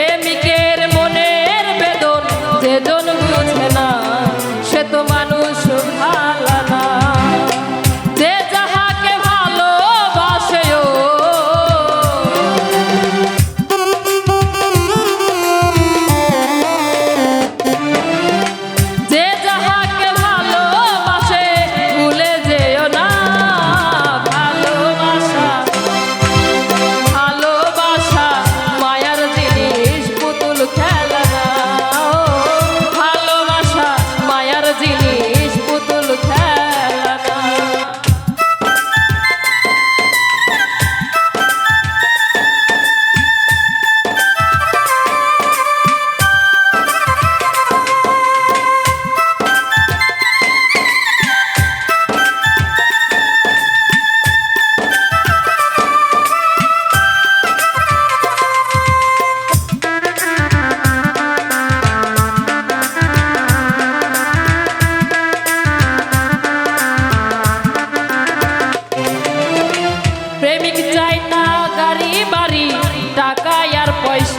Let me get.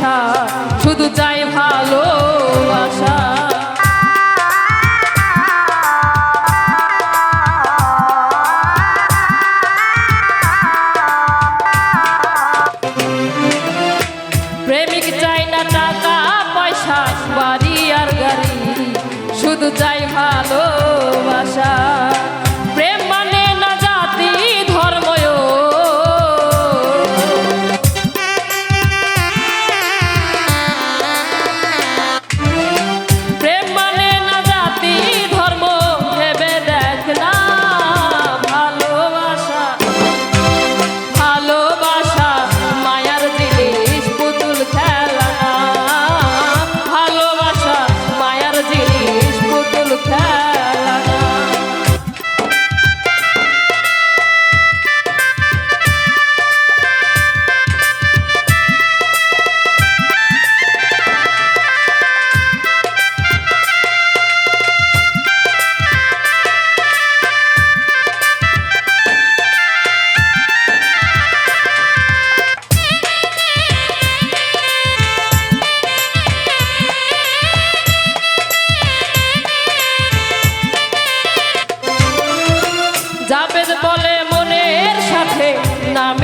আশা, শুধু চাই ভালো আশা প্রেমিক চাই না টাকা, পয়সা, বাড়ি আর গাড়ি, শুধু চাই ভালো আশা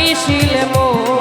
মিশিলে মোর